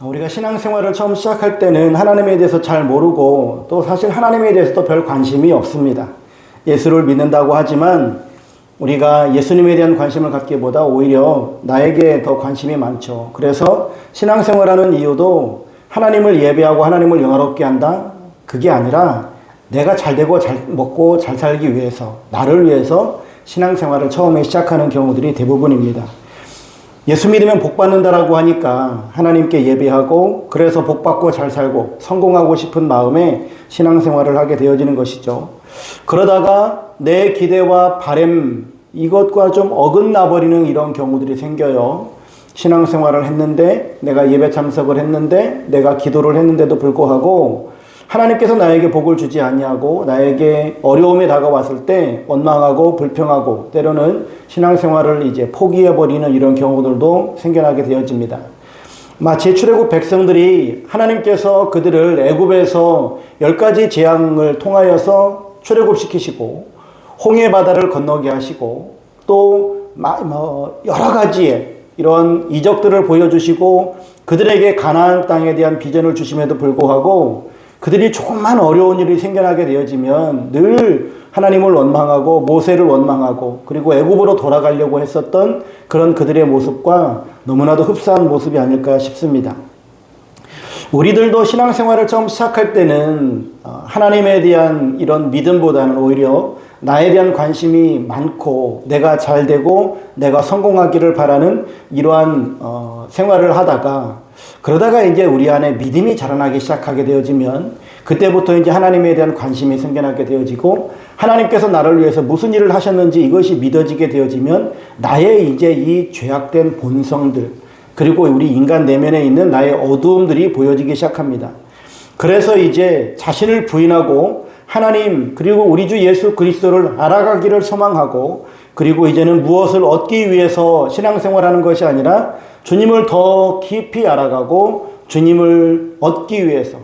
우리가 신앙생활을 처음 시작할 때는 하나님에 대해서 잘 모르고 또 사실 하나님에 대해서도 별 관심이 없습니다. 예수를 믿는다고 하지만 우리가 예수님에 대한 관심을 갖기보다 오히려 나에게 더 관심이 많죠. 그래서 신앙생활하는 이유도 하나님을 예배하고 하나님을 영화롭게 한다? 그게 아니라 내가 잘 되고 잘 먹고 잘 살기 위해서, 나를 위해서 신앙생활을 처음에 시작하는 경우들이 대부분입니다. 예수 믿으면 복 받는다라고 하니까 하나님께 예배하고 그래서 복 받고 잘 살고 성공하고 싶은 마음에 신앙생활을 하게 되어지는 것이죠. 그러다가 내 기대와 바램 이것과 좀 어긋나 버리는 이런 경우들이 생겨요. 신앙생활을 했는데 내가 예배 참석을 했는데 내가 기도를 했는데도 불구하고 하나님께서 나에게 복을 주지 아니하고 나에게 어려움이 다가왔을 때 원망하고 불평하고 때로는 신앙생활을 이제 포기해 버리는 이런 경우들도 생겨나게 되어집니다. 마치 출애굽 백성들이 하나님께서 그들을 애굽에서 열 가지 재앙을 통하여서 출애굽시키시고 홍해 바다를 건너게 하시고 또뭐 여러 가지의 이런 이적들을 보여주시고 그들에게 가나안 땅에 대한 비전을 주심에도 불구하고 그들이 조금만 어려운 일이 생겨나게 되어지면 늘 하나님을 원망하고 모세를 원망하고 그리고 애굽으로 돌아가려고 했었던 그런 그들의 모습과 너무나도 흡사한 모습이 아닐까 싶습니다. 우리들도 신앙생활을 처음 시작할 때는 어, 하나님에 대한 이런 믿음보다는 오히려 나에 대한 관심이 많고 내가 잘 되고 내가 성공하기를 바라는 이러한 어, 생활을 하다가 그러다가 이제 우리 안에 믿음이 자라나기 시작하게 되어지면 그때부터 이제 하나님에 대한 관심이 생겨나게 되어지고 하나님께서 나를 위해서 무슨 일을 하셨는지 이것이 믿어지게 되어지면 나의 이제 이 죄악된 본성들 그리고 우리 인간 내면에 있는 나의 어두움들이 보여지기 시작합니다. 그래서 이제 자신을 부인하고 하나님 그리고 우리 주 예수 그리스도를 알아가기를 소망하고 그리고 이제는 무엇을 얻기 위해서 신앙생활하는 것이 아니라 주님을 더 깊이 알아가고 주님을 얻기 위해서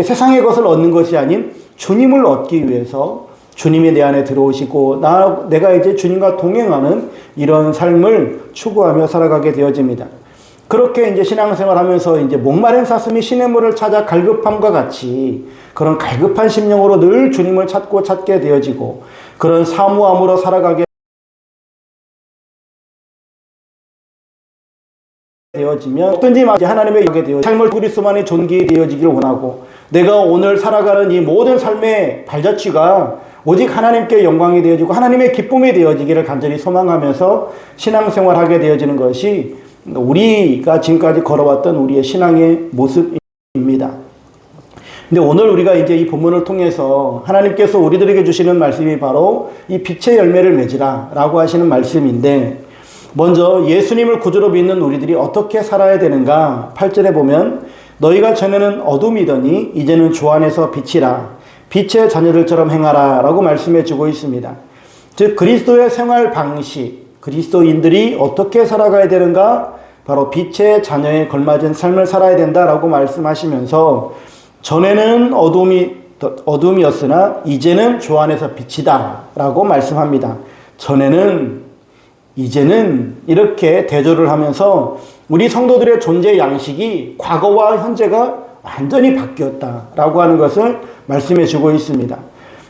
세상의 것을 얻는 것이 아닌 주님을 얻기 위해서 주님이 내 안에 들어오시고 나 내가 이제 주님과 동행하는 이런 삶을 추구하며 살아가게 되어집니다. 그렇게 이제 신앙생활 하면서 이제 목마른 사슴이 시냇물을 찾아 갈급함과 같이 그런 갈급한 심령으로 늘 주님을 찾고 찾게 되어지고 그런 사무함으로 살아가게 되어지면 어떤지 하나님의 영에 되어 삶을 그리스도만의 존귀 되어지기를 원하고 내가 오늘 살아가는 이 모든 삶의 발자취가 오직 하나님께 영광이 되어지고 하나님의 기쁨이 되어지기를 간절히 소망하면서 신앙생활하게 되어지는 것이 우리가 지금까지 걸어왔던 우리의 신앙의 모습입니다. 근데 오늘 우리가 이제 이 본문을 통해서 하나님께서 우리들에게 주시는 말씀이 바로 이 빛의 열매를 맺으라 라고 하시는 말씀인데 먼저 예수님을 구주로 믿는 우리들이 어떻게 살아야 되는가 8절에 보면 너희가 전에는 어둠이더니 이제는 주 안에서 빛이라 빛의 자녀들처럼 행하라 라고 말씀해 주고 있습니다. 즉 그리스도의 생활 방식 그리스도인들이 어떻게 살아가야 되는가 바로 빛의 자녀에 걸맞은 삶을 살아야 된다라고 말씀하시면서 전에는 어둠이 어둠이었으나 이제는 주 안에서 빛이다라고 말씀합니다. 전에는 이제는 이렇게 대조를 하면서 우리 성도들의 존재 양식이 과거와 현재가 완전히 바뀌었다라고 하는 것을 말씀해 주고 있습니다.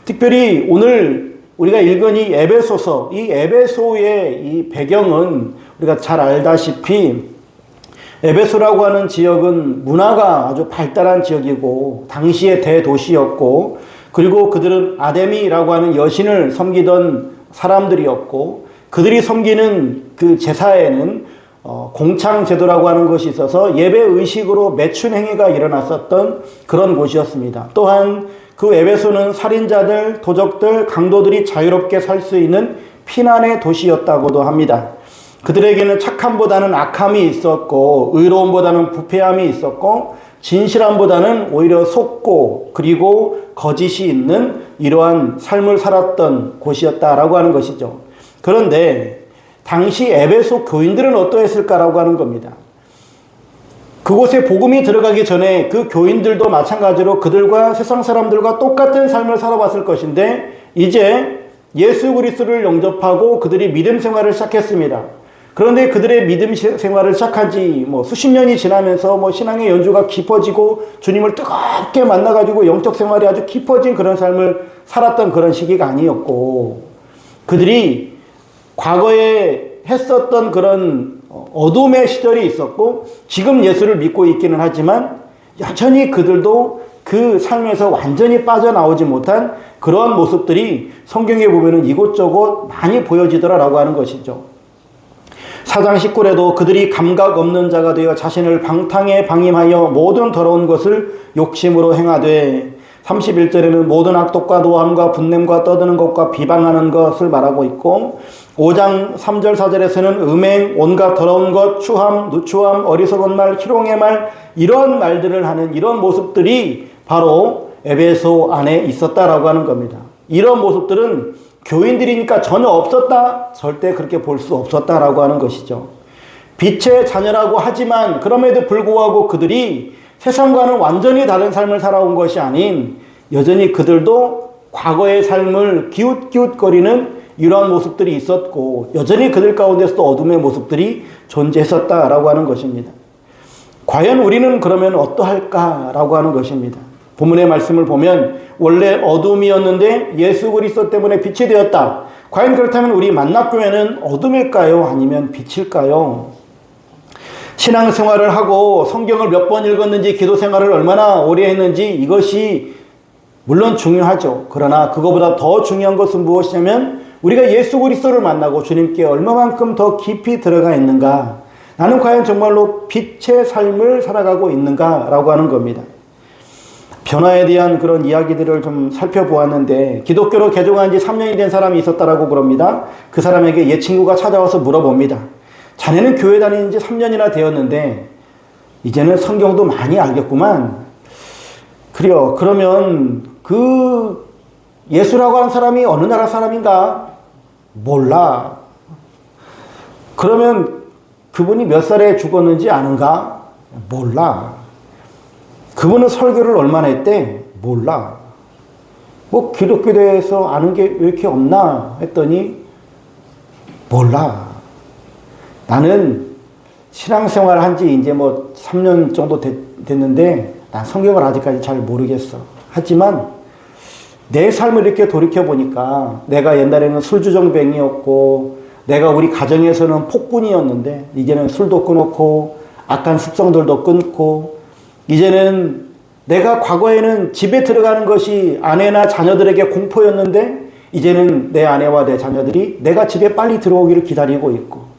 특별히 오늘 우리가 읽은 이 에베소서, 이 에베소의 이 배경은 우리가 잘 알다시피 에베소라고 하는 지역은 문화가 아주 발달한 지역이고 당시의 대도시였고 그리고 그들은 아데미라고 하는 여신을 섬기던 사람들이었고 그들이 섬기는 그 제사에는 어, 공창 제도라고 하는 것이 있어서 예배 의식으로 매춘 행위가 일어났었던 그런 곳이었습니다. 또한 그 에베소는 살인자들, 도적들, 강도들이 자유롭게 살 수 있는 피난의 도시였다고도 합니다. 그들에게는 착함보다는 악함이 있었고 의로움보다는 부패함이 있었고 진실함보다는 오히려 속고 그리고 거짓이 있는 이러한 삶을 살았던 곳이었다라고 하는 것이죠. 그런데 당시 에베소 교인들은 어떠했을까라고 하는 겁니다. 그곳에 복음이 들어가기 전에 그 교인들도 마찬가지로 그들과 세상 사람들과 똑같은 삶을 살아왔을 것인데 이제 예수 그리스도를 영접하고 그들이 믿음 생활을 시작했습니다. 그런데 그들의 믿음 시- 생활을 시작한 지 뭐 수십 년이 지나면서 뭐 신앙의 연주가 깊어지고 주님을 뜨겁게 만나가지고 영적 생활이 아주 깊어진 그런 삶을 살았던 그런 시기가 아니었고 그들이 과거에 했었던 그런 어둠의 시절이 있었고 지금 예수를 믿고 있기는 하지만 여전히 그들도 그 삶에서 완전히 빠져나오지 못한 그러한 모습들이 성경에 보면은 이곳저곳 많이 보여지더라라고 하는 것이죠. 사장 19절에도 그들이 감각 없는 자가 되어 자신을 방탕에 방임하여 모든 더러운 것을 욕심으로 행하되 31절에는 모든 악독과 노함과 분냄과 떠드는 것과 비방하는 것을 말하고 있고 5장 3절 4절에서는 음행, 온갖 더러운 것, 추함, 누추함, 어리석은 말, 희롱의 말 이런 말들을 하는 이런 모습들이 바로 에베소 안에 있었다라고 하는 겁니다. 이런 모습들은 교인들이니까 전혀 없었다? 절대 그렇게 볼 수 없었다라고 하는 것이죠. 빛의 자녀라고 하지만 그럼에도 불구하고 그들이 세상과는 완전히 다른 삶을 살아온 것이 아닌 여전히 그들도 과거의 삶을 기웃기웃거리는 이러한 모습들이 있었고 여전히 그들 가운데서도 어둠의 모습들이 존재했었다라고 하는 것입니다. 과연 우리는 그러면 어떠할까라고 하는 것입니다. 본문의 말씀을 보면 원래 어둠이었는데 예수 그리스도 때문에 빛이 되었다. 과연 그렇다면 우리 만납교회는 어둠일까요? 아니면 빛일까요? 신앙생활을 하고 성경을 몇 번 읽었는지 기도 생활을 얼마나 오래 했는지 이것이 물론 중요하죠. 그러나 그거보다 더 중요한 것은 무엇이냐면 우리가 예수 그리스도를 만나고 주님께 얼마만큼 더 깊이 들어가 있는가? 나는 과연 정말로 빛의 삶을 살아가고 있는가라고 하는 겁니다. 변화에 대한 그런 이야기들을 좀 살펴보았는데 기독교로 개종한 지 3년이 된 사람이 있었다라고 그럽니다. 그 사람에게 옛 친구가 찾아와서 물어봅니다. 자네는 교회 다니는 지 3년이나 되었는데 이제는 성경도 많이 알겠구만. 그래요. 그러면 그 예수라고 하는 사람이 어느 나라 사람인가? 몰라. 그러면 그분이 몇 살에 죽었는지 아는가? 몰라. 그분은 설교를 얼마나 했대? 몰라. 뭐 기독교대에서 아는 게 왜 이렇게 없나 했더니 몰라. 나는 신앙생활 한 지 이제 뭐 3년 정도 됐, 됐는데 난 성경을 아직까지 잘 모르겠어. 하지만 내 삶을 이렇게 돌이켜 보니까 내가 옛날에는 술주정뱅이였고 내가 우리 가정에서는 폭군이었는데 이제는 술도 끊었고 악한 습성들도 끊고 이제는 내가 과거에는 집에 들어가는 것이 아내나 자녀들에게 공포였는데 이제는 내 아내와 내 자녀들이 내가 집에 빨리 들어오기를 기다리고 있고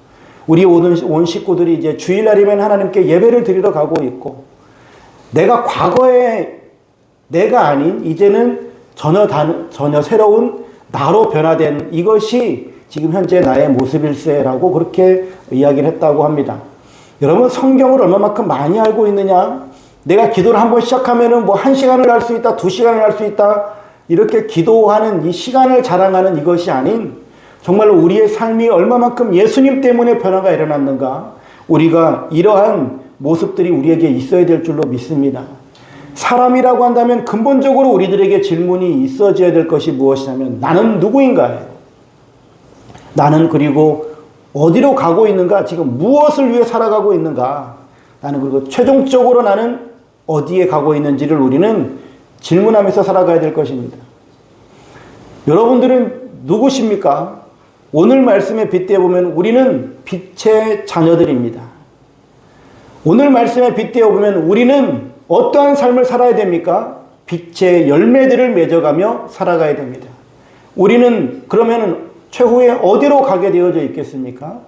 우리 온, 온 식구들이 이제 주일날이면 하나님께 예배를 드리러 가고 있고 내가 과거에 내가 아닌 이제는 전혀 단, 전혀 새로운 나로 변화된 이것이 지금 현재 나의 모습일세라고 그렇게 이야기를 했다고 합니다. 여러분 성경을 얼마만큼 많이 알고 있느냐? 내가 기도를 한번 시작하면은 뭐 한 시간을 할 수 있다, 두 시간을 할 수 있다 이렇게 기도하는 이 시간을 자랑하는 이것이 아닌 정말로 우리의 삶이 얼마만큼 예수님 때문에 변화가 일어났는가? 우리가 이러한 모습들이 우리에게 있어야 될 줄로 믿습니다. 사람이라고 한다면 근본적으로 우리들에게 질문이 있어져야 될 것이 무엇이냐면 나는 누구인가요? 나는 그리고 어디로 가고 있는가? 지금 무엇을 위해 살아가고 있는가? 나는 그리고 최종적으로 나는 어디에 가고 있는지를 우리는 질문하면서 살아가야 될 것입니다. 여러분들은 누구십니까? 오늘 말씀에 빗대어 보면 우리는 빛의 자녀들입니다. 오늘 말씀에 빗대어 보면 우리는 어떠한 삶을 살아야 됩니까? 빛의 열매들을 맺어가며 살아가야 됩니다. 우리는 그러면 최후에 어디로 가게 되어져 있겠습니까?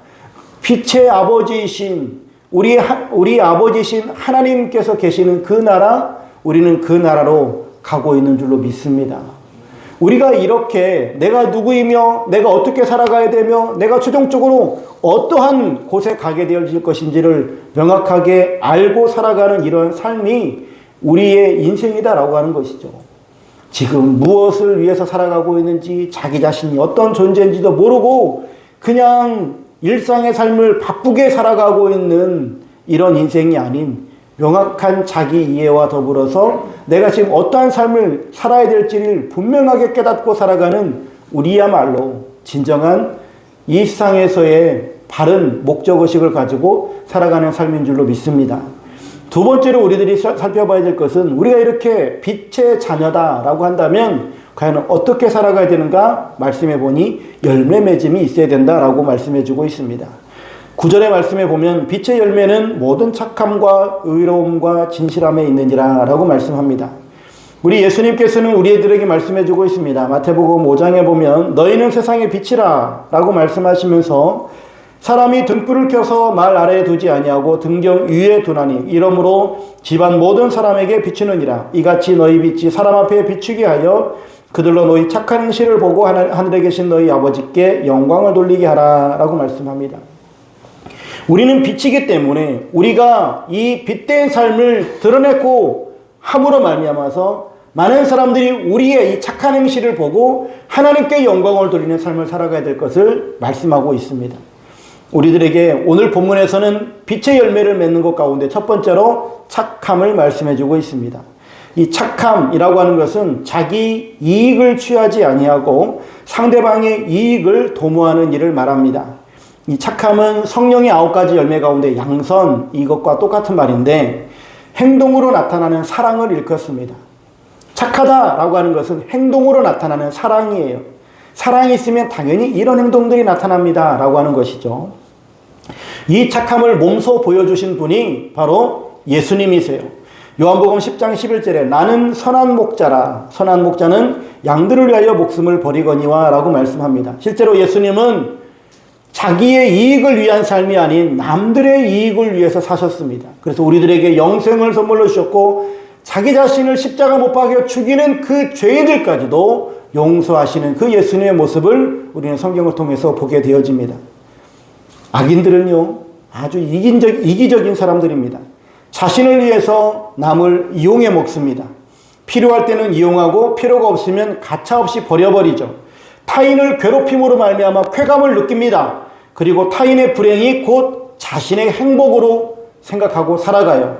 빛의 아버지이신 우리 우리 아버지신 하나님께서 계시는 그 나라 우리는 그 나라로 가고 있는 줄로 믿습니다. 우리가 이렇게 내가 누구이며 내가 어떻게 살아가야 되며 내가 최종적으로 어떠한 곳에 가게 되어질 것인지를 명확하게 알고 살아가는 이런 삶이 우리의 인생이다라고 하는 것이죠. 지금 무엇을 위해서 살아가고 있는지 자기 자신이 어떤 존재인지도 모르고 그냥 일상의 삶을 바쁘게 살아가고 있는 이런 인생이 아닌 명확한 자기 이해와 더불어서 내가 지금 어떠한 삶을 살아야 될지를 분명하게 깨닫고 살아가는 우리야말로 진정한 이 세상에서의 바른 목적의식을 가지고 살아가는 삶인 줄로 믿습니다. 두 번째로 우리들이 사- 살펴봐야 될 것은 우리가 이렇게 빛의 자녀다라고 한다면 과연 어떻게 살아가야 되는가 말씀해 보니 열매 맺음이 있어야 된다라고 말씀해 주고 있습니다. 구절의 말씀에 보면 빛의 열매는 모든 착함과 의로움과 진실함에 있느니라 라고 말씀합니다. 우리 예수님께서는 우리들에게 말씀해 주고 있습니다. 마태복음 5장에 보면 너희는 세상의 빛이라 라고 말씀하시면서 사람이 등불을 켜서 말 아래에 두지 아니하고 등경 위에 두나니 이러므로 집안 모든 사람에게 비추느니라 이같이 너희 빛이 사람 앞에 비추게 하여 그들로 너희 착한 행실을 보고 하늘- 하늘에 계신 너희 아버지께 영광을 돌리게 하라라고 말씀합니다. 우리는 빛이기 때문에 우리가 이 빛된 삶을 드러내고 함으로 말미암아서 많은 사람들이 우리의 이 착한 행실을 보고 하나님께 영광을 돌리는 삶을 살아가야 될 것을 말씀하고 있습니다. 우리들에게 오늘 본문에서는 빛의 열매를 맺는 것 가운데 첫 번째로 착함을 말씀해 주고 있습니다. 이 착함이라고 하는 것은 자기 이익을 취하지 아니하고 상대방의 이익을 도모하는 일을 말합니다. 이 착함은 성령의 아홉 가지 열매 가운데 양선 이것과 똑같은 말인데 행동으로 나타나는 사랑을 일컫습니다. 착하다라고 하는 것은 행동으로 나타나는 사랑이에요. 사랑이 있으면 당연히 이런 행동들이 나타납니다라고 하는 것이죠. 이 착함을 몸소 보여주신 분이 바로 예수님이세요. 요한복음 10장 11절에 나는 선한 목자라 선한 목자는 양들을 위하여 목숨을 버리거니와 라고 말씀합니다. 실제로 예수님은 자기의 이익을 위한 삶이 아닌 남들의 이익을 위해서 사셨습니다. 그래서 우리들에게 영생을 선물로 주셨고 자기 자신을 십자가 못 박여 죽이는 그 죄인들까지도 용서하시는 그 예수님의 모습을 우리는 성경을 통해서 보게 되어집니다. 악인들은요, 아주 이긴적, 이기적인 사람들입니다. 자신을 위해서 남을 이용해 먹습니다. 필요할 때는 이용하고 필요가 없으면 가차없이 버려버리죠. 타인을 괴롭힘으로 말미암아 쾌감을 느낍니다. 그리고 타인의 불행이 곧 자신의 행복으로 생각하고 살아가요.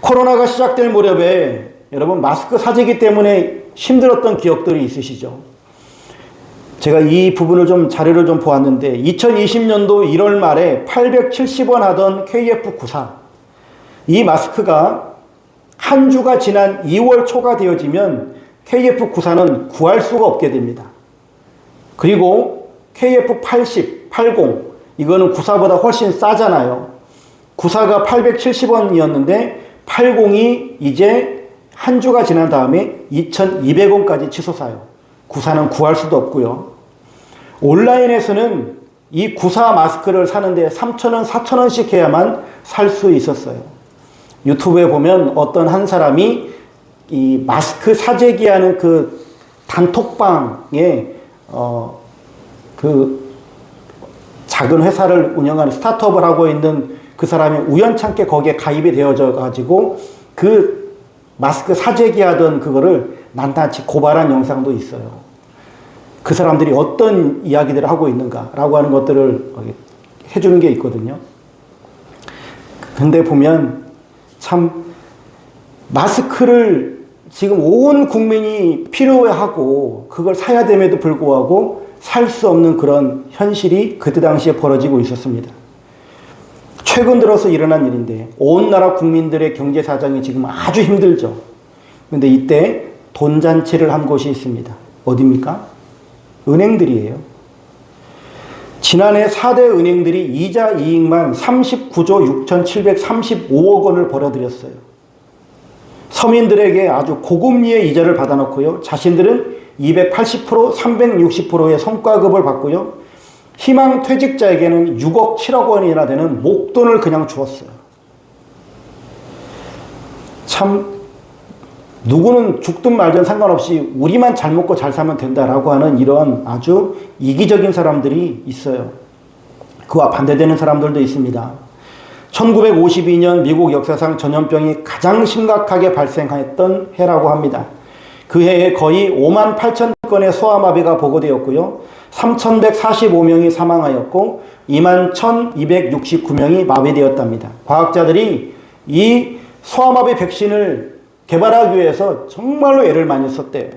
코로나가 시작될 무렵에 여러분 마스크 사재기 때문에 힘들었던 기억들이 있으시죠? 제가 이 부분을 좀 자료를 좀 보았는데 2020년도 1월 말에 870원 하던 KF94 이 마스크가 한 주가 지난 2월 초가 되어지면 KF94는 구할 수가 없게 됩니다. 그리고 KF80, 80 이거는 94보다 훨씬 싸잖아요. 94가 870원이었는데 80이 이제 한 주가 지난 다음에 2,200원까지 치솟아요. 94는 구할 수도 없고요. 온라인에서는 이 94 마스크를 사는데 3,000원, 4,000원씩 해야만 살 수 있었어요. 유튜브에 보면 어떤 한 사람이 이 마스크 사재기 하는 그 단톡방에 어, 그 작은 회사를 운영하는 스타트업을 하고 있는 그 사람이 우연찮게 거기에 가입이 되어져 가지고 그 마스크 사재기 하던 그거를 낱낱이 고발한 영상도 있어요. 그 사람들이 어떤 이야기들을 하고 있는가라고 하는 것들을 해주는 게 있거든요. 근데 보면 참 마스크를 지금 온 국민이 필요하고 그걸 사야 됨에도 불구하고 살 수 없는 그런 현실이 그때 당시에 벌어지고 있었습니다. 최근 들어서 일어난 일인데 온 나라 국민들의 경제 사정이 지금 아주 힘들죠. 근데 이때 돈 잔치를 한 곳이 있습니다. 어디입니까? 은행들이에요. 지난해 4대 은행들이 이자 이익만 39조 6,735억 원을 벌어들였어요. 서민들에게 아주 고금리의 이자를 받아놓고요. 자신들은 280%, 360%의 성과급을 받고요. 희망 퇴직자에게는 6억 7억 원이나 되는 목돈을 그냥 주었어요. 참 누구는 죽든 말든 상관없이 우리만 잘 먹고 잘 살면 된다라고 하는 이런 아주 이기적인 사람들이 있어요. 그와 반대되는 사람들도 있습니다. 1952년 미국 역사상 전염병이 가장 심각하게 발생했던 해라고 합니다. 그 해에 거의 5만 8천 건의 소아마비가 보고되었고요. 3,145명이 사망하였고 2만 1,269명이 마비되었답니다. 과학자들이 이 소아마비 백신을 개발하기 위해서 정말로 애를 많이 썼대요.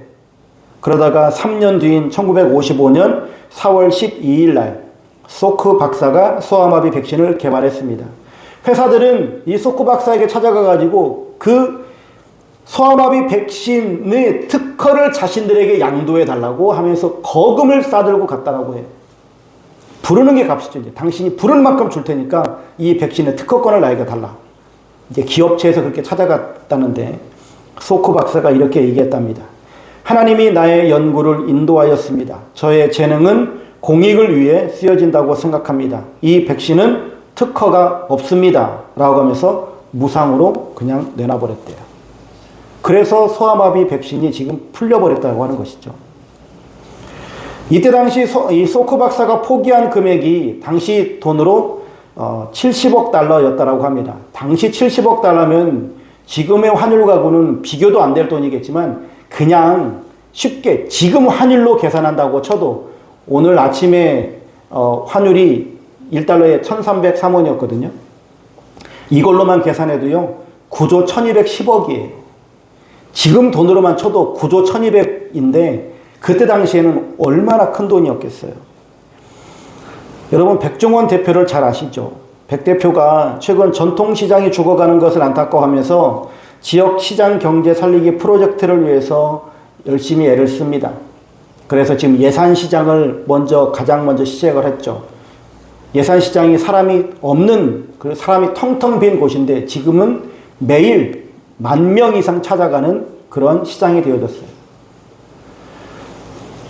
그러다가 3년 뒤인 1955년 4월 12일 날 소크 박사가 소아마비 백신을 개발했습니다. 회사들은 이 소크 박사에게 찾아가 가지고 그 소아마비 백신의 특허를 자신들에게 양도해 달라고 하면서 거금을 싸들고 갔다라고 해요. 부르는 게 값이죠. 이제 당신이 부를 만큼 줄 테니까 이 백신의 특허권을 나에게 달라. 이제 기업체에서 그렇게 찾아갔다는데 소크 박사가 이렇게 얘기했답니다. 하나님이 나의 연구를 인도하였습니다. 저의 재능은 공익을 위해 쓰여진다고 생각합니다. 이 백신은 특허가 없습니다. 라고 하면서 무상으로 그냥 내놔버렸대요. 그래서 소아마비 백신이 지금 풀려버렸다고 하는 것이죠. 이때 당시 소, 이 소크 박사가 포기한 금액이 당시 돈으로 어, 70억 달러였다라고 합니다. 당시 70억 달러면 지금의 환율하고는 비교도 안 될 돈이겠지만 그냥 쉽게 지금 환율로 계산한다고 쳐도 오늘 아침에 어, 환율이 1달러에 1303원이었거든요. 이걸로만 계산해도요. 9조 1210억이에요. 지금 돈으로만 쳐도 9조 1200인데 그때 당시에는 얼마나 큰 돈이었겠어요. 여러분 백종원 대표를 잘 아시죠? 백 대표가 최근 전통시장이 죽어가는 것을 안타까워하면서 지역 시장 경제 살리기 프로젝트를 위해서 열심히 애를 씁니다. 그래서 지금 예산시장을 먼저 가장 먼저 시작을 했죠. 예산시장이 사람이 없는 그 사람이 텅텅 빈 곳인데 지금은 매일 만 명 이상 찾아가는 그런 시장이 되어졌어요.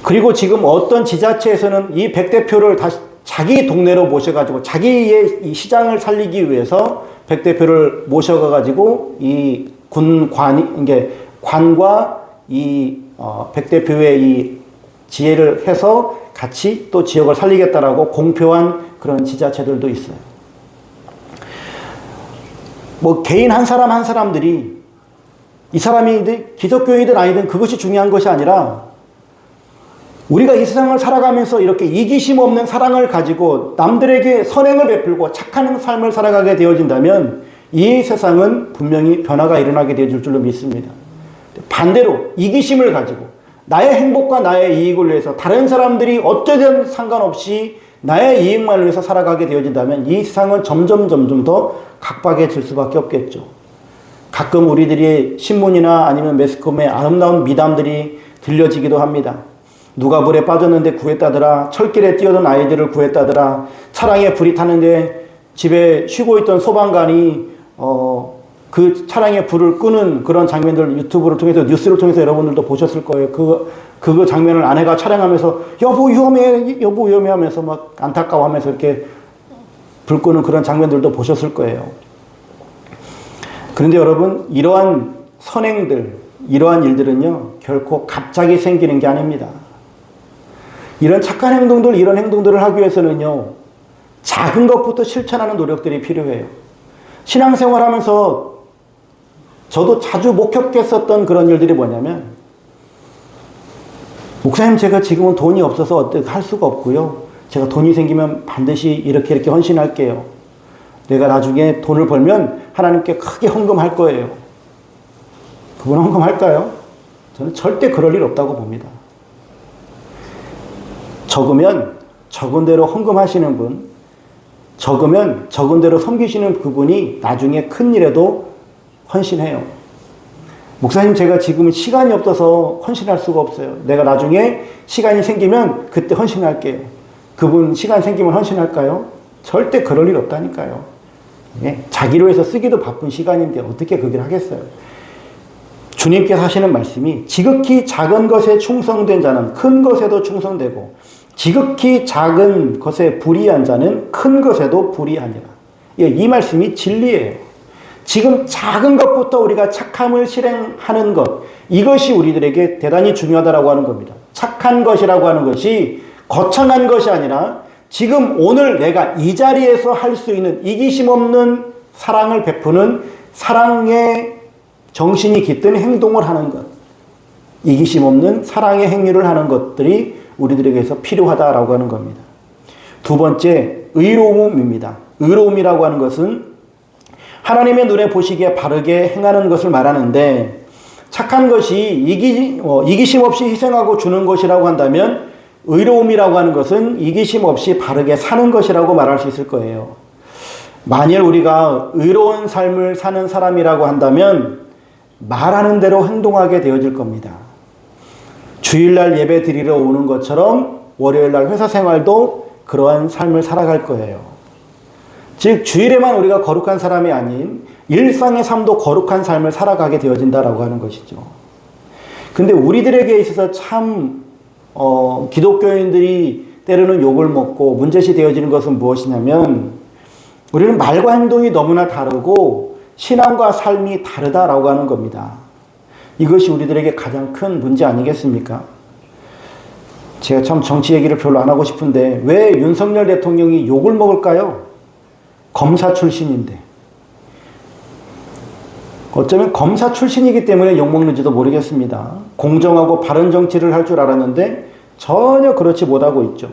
그리고 지금 어떤 지자체에서는 이 백 대표를 다시 자기 동네로 모셔가지고 자기의 이 시장을 살리기 위해서 백 대표를 모셔가가지고 이 군관이 이게 관과 이백 어, 대표의 이 지혜를 해서 같이 또 지역을 살리겠다라고 공표한 그런 지자체들도 있어요. 뭐 개인 한 사람 한 사람들이 이 사람이 기독교인이든 아니든 그것이 중요한 것이 아니라 우리가 이 세상을 살아가면서 이렇게 이기심 없는 사랑을 가지고 남들에게 선행을 베풀고 착한 삶을 살아가게 되어진다면 이 세상은 분명히 변화가 일어나게 되어질 줄로 믿습니다. 반대로 이기심을 가지고 나의 행복과 나의 이익을 위해서 다른 사람들이 어쩌든 상관없이 나의 이익만을 위해서 살아가게 되어진다면 이 세상은 점점 점점 더 각박해질 수밖에 없겠죠. 가끔 우리들이 신문이나 아니면 매스컴에 아름다운 미담들이 들려지기도 합니다. 누가 불에 빠졌는데 구했다더라. 철길에 뛰어든 아이들을 구했다더라. 차량에 불이 탔는데 집에 쉬고 있던 소방관이 어, 그 차량에 불을 끄는 그런 장면들 유튜브를 통해서 뉴스를 통해서 여러분들도 보셨을 거예요. 그, 그 장면을 아내가 촬영하면서 여보 위험해, 여보 위험해 하면서 막 안타까워하면서 이렇게 불 끄는 그런 장면들도 보셨을 거예요. 그런데 여러분, 이러한 선행들, 이러한 일들은요, 결코 갑자기 생기는 게 아닙니다. 이런 착한 행동들, 이런 행동들을 하기 위해서는요, 작은 것부터 실천하는 노력들이 필요해요. 신앙생활 하면서 저도 자주 목격했었던 그런 일들이 뭐냐면, 목사님, 제가 지금은 돈이 없어서 어떻게 할 수가 없고요. 제가 돈이 생기면 반드시 이렇게 이렇게 헌신할게요. 내가 나중에 돈을 벌면 하나님께 크게 헌금할 거예요. 그분 헌금할까요? 저는 절대 그럴 일 없다고 봅니다. 적으면 적은 대로 헌금하시는 분, 적으면 적은 대로 섬기시는 그분이 나중에 큰 일에도 헌신해요. 목사님, 제가 지금은 시간이 없어서 헌신할 수가 없어요. 내가 나중에 시간이 생기면 그때 헌신할게요. 그분 시간 생기면 헌신할까요? 절대 그럴 일 없다니까요. 예? 자기로 해서 쓰기도 바쁜 시간인데 어떻게 그길 하겠어요? 주님께서 하시는 말씀이 지극히 작은 것에 충성된 자는 큰 것에도 충성되고 지극히 작은 것에 불의한 자는 큰 것에도 불의하니라. 예, 이 말씀이 진리예요. 지금 작은 것부터 우리가 착함을 실행하는 것, 이것이 우리들에게 대단히 중요하다라고 하는 겁니다. 착한 것이라고 하는 것이 거창한 것이 아니라 지금 오늘 내가 이 자리에서 할 수 있는 이기심 없는 사랑을 베푸는 사랑의 정신이 깃든 행동을 하는 것. 이기심 없는 사랑의 행위를 하는 것들이 우리들에게서 필요하다라고 하는 겁니다. 두 번째, 의로움입니다. 의로움이라고 하는 것은 하나님의 눈에 보시기에 바르게 행하는 것을 말하는데 착한 것이 이기, 어, 이기심 없이 희생하고 주는 것이라고 한다면 의로움이라고 하는 것은 이기심 없이 바르게 사는 것이라고 말할 수 있을 거예요. 만일 우리가 의로운 삶을 사는 사람이라고 한다면 말하는 대로 행동하게 되어질 겁니다. 주일날 예배 드리러 오는 것처럼 월요일날 회사 생활도 그러한 삶을 살아갈 거예요. 즉, 주일에만 우리가 거룩한 사람이 아닌 일상의 삶도 거룩한 삶을 살아가게 되어진다라고 하는 것이죠. 근데 우리들에게 있어서 참, 어, 기독교인들이 때로는 욕을 먹고 문제시 되어지는 것은 무엇이냐면 우리는 말과 행동이 너무나 다르고 신앙과 삶이 다르다라고 하는 겁니다. 이것이 우리들에게 가장 큰 문제 아니겠습니까? 제가 참 정치 얘기를 별로 안 하고 싶은데 왜 윤석열 대통령이 욕을 먹을까요? 검사 출신인데. 어쩌면 검사 출신이기 때문에 욕먹는지도 모르겠습니다. 공정하고 바른 정치를 할 줄 알았는데 전혀 그렇지 못하고 있죠.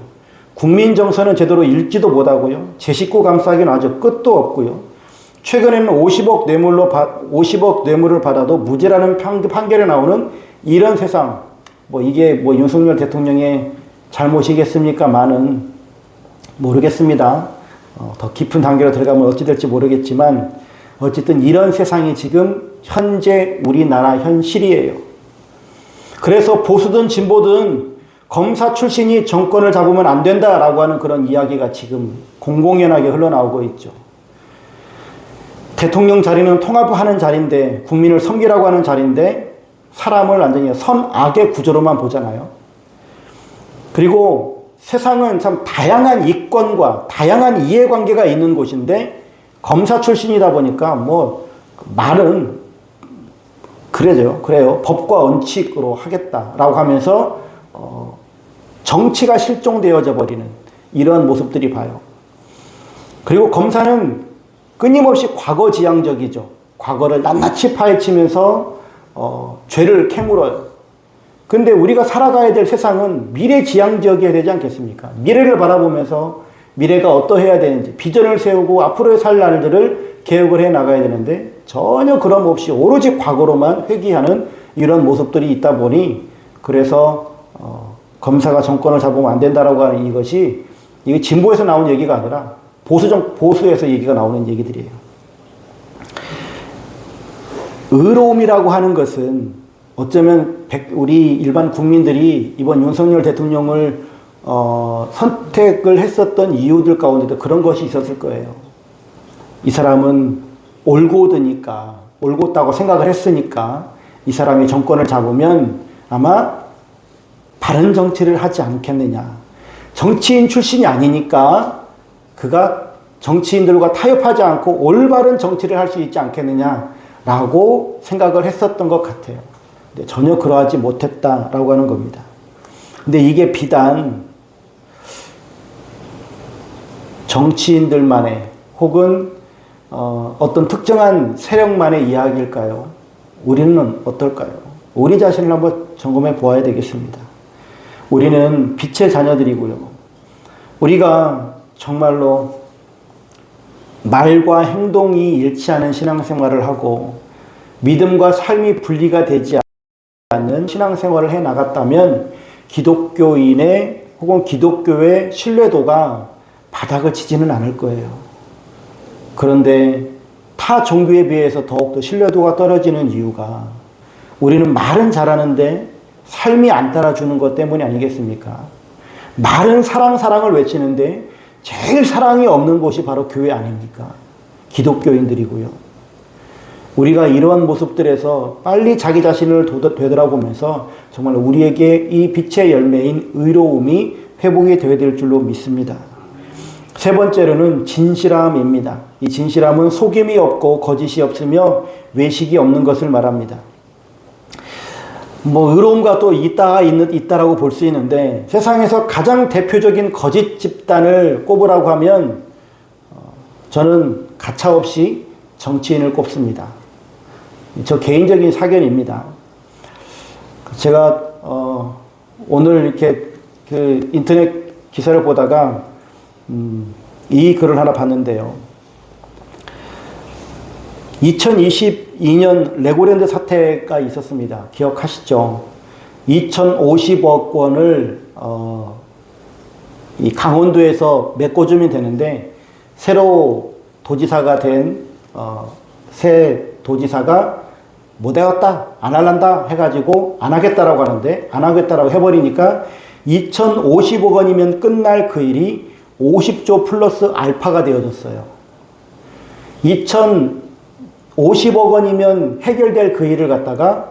국민 정서는 제대로 읽지도 못하고요. 제 식구 감싸기는 아주 끝도 없고요. 최근에는 50억 뇌물로 50억 뇌물을 받아도 무죄라는 판결에 나오는 이런 세상. 뭐 이게 뭐 윤석열 대통령의 잘못이겠습니까?많은 모르겠습니다. 어, 더 깊은 단계로 들어가면 어찌 될지 모르겠지만 어쨌든 이런 세상이 지금 현재 우리나라 현실이에요. 그래서 보수든 진보든 검사 출신이 정권을 잡으면 안 된다라고 하는 그런 이야기가 지금 공공연하게 흘러나오고 있죠. 대통령 자리는 통합하는 자리인데 국민을 섬기라고 하는 자리인데 사람을 완전히 선악의 구조로만 보잖아요. 그리고 세상은 참 다양한 이권과 다양한 이해관계가 있는 곳인데 검사 출신이다 보니까 뭐 말은 그래요. 그래요. 법과 원칙으로 하겠다라고 하면서 어, 정치가 실종되어져 버리는 이런 모습들이 봐요. 그리고 검사는 끊임없이 과거 지향적이죠. 과거를 낱낱이 파헤치면서 어, 죄를 캐물어요. 근데 우리가 살아가야 될 세상은 미래 지향적이어야 되지 않겠습니까? 미래를 바라보면서 미래가 어떠해야 되는지 비전을 세우고 앞으로의 살 날들을 계획을 해 나가야 되는데 전혀 그런 없이 오로지 과거로만 회귀하는 이런 모습들이 있다 보니 그래서 어, 검사가 정권을 잡으면 안 된다라고 하는 이것이 이게 진보에서 나온 얘기가 아니라 보수정 보수에서 얘기가 나오는 얘기들이에요. 의로움이라고 하는 것은 어쩌면 우리 일반 국민들이 이번 윤석열 대통령을 어, 선택을 했었던 이유들 가운데도 그런 것이 있었을 거예요. 이 사람은 올곧으니까, 올곧다고 생각을 했으니까 이 사람이 정권을 잡으면 아마 바른 정치를 하지 않겠느냐. 정치인 출신이 아니니까 그가 정치인들과 타협하지 않고 올바른 정치를 할 수 있지 않겠느냐라고 생각을 했었던 것 같아요. 근데 전혀 그러하지 못했다라고 하는 겁니다. 근데 이게 비단 정치인들만의 혹은 어, 어떤 특정한 세력만의 이야기일까요? 우리는 어떨까요? 우리 자신을 한번 점검해 보아야 되겠습니다. 우리는 빛의 자녀들이고요. 우리가 정말로 말과 행동이 일치하는 신앙생활을 하고 믿음과 삶이 분리가 되지 않 는 신앙생활을 해 나갔다면 기독교인의 혹은 기독교의 신뢰도가 바닥을 치지는 않을 거예요. 그런데 타 종교에 비해서 더욱더 신뢰도가 떨어지는 이유가 우리는 말은 잘하는데 삶이 안 따라주는 것 때문이 아니겠습니까? 말은 사랑, 사랑을 외치는데 제일 사랑이 없는 곳이 바로 교회 아닙니까? 기독교인들이고요. 우리가 이러한 모습들에서 빨리 자기 자신을 되돌아보면서 정말 우리에게 이 빛의 열매인 의로움이 회복이 되어야 될 줄로 믿습니다. 세 번째로는 진실함입니다. 이 진실함은 속임이 없고 거짓이 없으며 외식이 없는 것을 말합니다. 뭐 의로움과 또 있다가 있는 있다라고 볼 수 있는데 세상에서 가장 대표적인 거짓 집단을 꼽으라고 하면 어, 저는 가차 없이 정치인을 꼽습니다. 저 개인적인 사견입니다. 제가 어 오늘 이렇게 그 인터넷 기사를 보다가 음, 이 글을 하나 봤는데요. 2022년 레고랜드 사태가 있었습니다. 기억하시죠? 2,050억 원을 어, 이 강원도에서 메꿔주면 되는데 새로 도지사가 된 어, 새 도지사가 못 해왔다 안 할란다 해가지고 안 하겠다라고 하는데 안 하겠다라고 해버리니까 2,050억 원이면 끝날 그 일이 50조 플러스 알파가 되어졌어요. 2,050억 원이면 해결될 그 일을 갖다가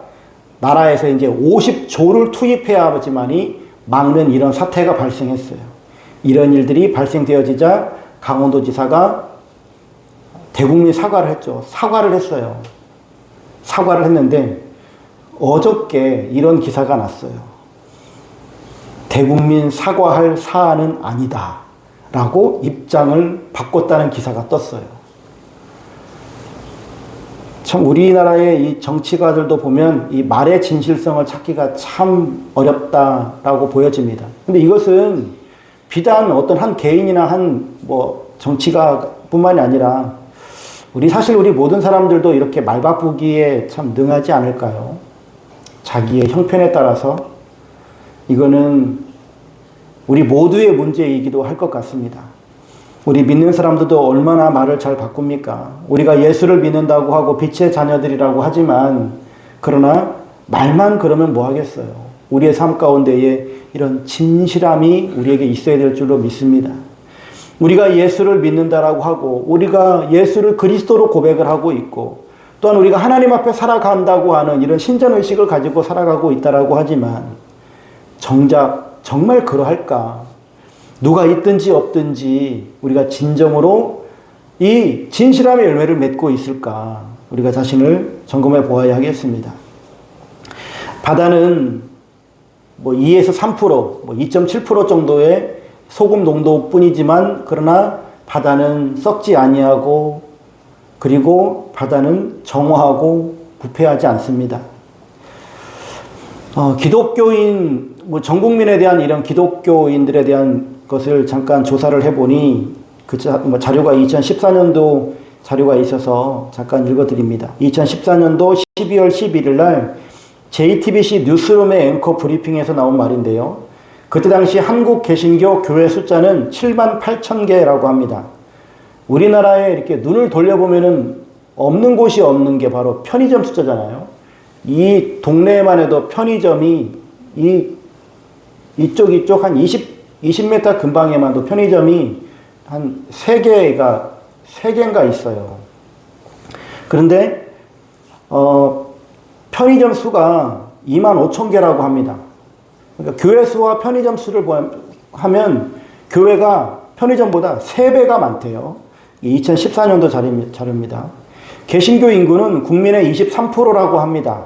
나라에서 이제 50조를 투입해야지만이 막는 이런 사태가 발생했어요. 이런 일들이 발생되어지자 강원도지사가 대국민 사과를 했죠. 사과를 했어요. 사과를 했는데 어저께 이런 기사가 났어요. 대국민 사과할 사안은 아니다. 라고 입장을 바꿨다는 기사가 떴어요. 참 우리나라의 이 정치가들도 보면 이 말의 진실성을 찾기가 참 어렵다라고 보여집니다. 근데 이것은 비단 어떤 한 개인이나 한 뭐 정치가뿐만이 아니라 우리 사실 우리 모든 사람들도 이렇게 말 바꾸기에 참 능하지 않을까요? 자기의 형편에 따라서 이거는 우리 모두의 문제이기도 할 것 같습니다. 우리 믿는 사람들도 얼마나 말을 잘 바꿉니까? 우리가 예수를 믿는다고 하고 빛의 자녀들이라고 하지만 그러나 말만 그러면 뭐 하겠어요? 우리의 삶 가운데에 이런 진실함이 우리에게 있어야 될 줄로 믿습니다. 우리가 예수를 믿는다라고 하고 우리가 예수를 그리스도로 고백을 하고 있고 또한 우리가 하나님 앞에 살아간다고 하는 이런 신전 의식을 가지고 살아가고 있다라고 하지만 정작 정말 그러할까? 누가 있든지 없든지 우리가 진정으로 이 진실함의 열매를 맺고 있을까? 우리가 자신을 점검해 보아야 하겠습니다. 바다는 뭐 2에서 3%, 뭐 2.7% 정도의 소금 농도뿐이지만 그러나 바다는 썩지 아니하고 그리고 바다는 정화하고 부패하지 않습니다. 어, 기독교인 뭐 전 국민에 대한 이런 기독교인들에 대한 것을 잠깐 조사를 해보니 그 자, 뭐 자료가 2014년도 자료가 있어서 잠깐 읽어드립니다. 2014년도 12월 11일 날 JTBC 뉴스룸의 앵커 브리핑에서 나온 말인데요. 그때 당시 한국 개신교 교회 숫자는 7만 8천 개라고 합니다. 우리나라에 이렇게 눈을 돌려보면은 없는 곳이 없는 게 바로 편의점 숫자잖아요. 이 동네에만 해도 편의점이 이 이쪽 이쪽 한 20, 20m 근방에만도 편의점이 한 3개가 3개인가 있어요. 그런데 어, 편의점 수가 2만 5천 개라고 합니다. 그러니까 교회 수와 편의점 수를 하면 교회가 편의점보다 3배가 많대요. 2014년도 자료입니다. 개신교 인구는 국민의 23%라고 합니다.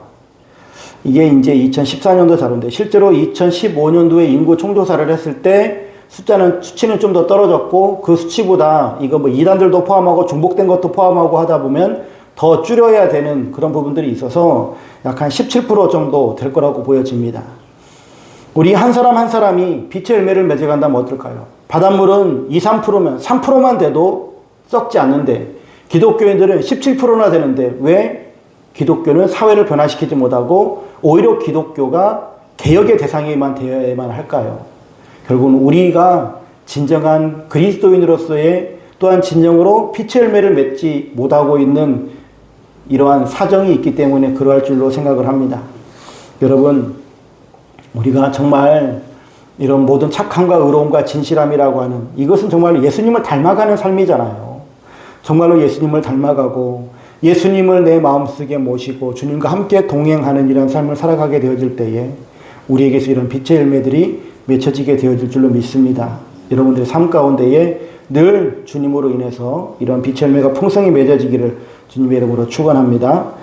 이게 이제 2014년도 자료인데 실제로 2015년도에 인구 총조사를 했을 때 숫자는 수치는 좀 더 떨어졌고 그 수치보다 이거 뭐 이단들도 포함하고 중복된 것도 포함하고 하다 보면 더 줄여야 되는 그런 부분들이 있어서 약 한 17% 정도 될 거라고 보여집니다. 우리 한 사람 한 사람이 빛의 열매를 맺어간다면 어떨까요? 바닷물은 2, 3%면 3%만 돼도 썩지 않는데 기독교인들은 17%나 되는데 왜 기독교는 사회를 변화시키지 못하고 오히려 기독교가 개혁의 대상이만 되어야만 할까요? 결국은 우리가 진정한 그리스도인으로서의 또한 진정으로 빛의 열매를 맺지 못하고 있는 이러한 사정이 있기 때문에 그러할 줄로 생각을 합니다. 여러분, 우리가 정말 이런 모든 착함과 의로움과 진실함이라고 하는 이것은 정말 예수님을 닮아가는 삶이잖아요. 정말로 예수님을 닮아가고 예수님을 내 마음속에 모시고 주님과 함께 동행하는 이런 삶을 살아가게 되어질 때에 우리에게서 이런 빛의 열매들이 맺혀지게 되어질 줄로 믿습니다. 여러분들의 삶 가운데에 늘 주님으로 인해서 이런 빛의 열매가 풍성히 맺어지기를 주님의 이름으로 축원합니다.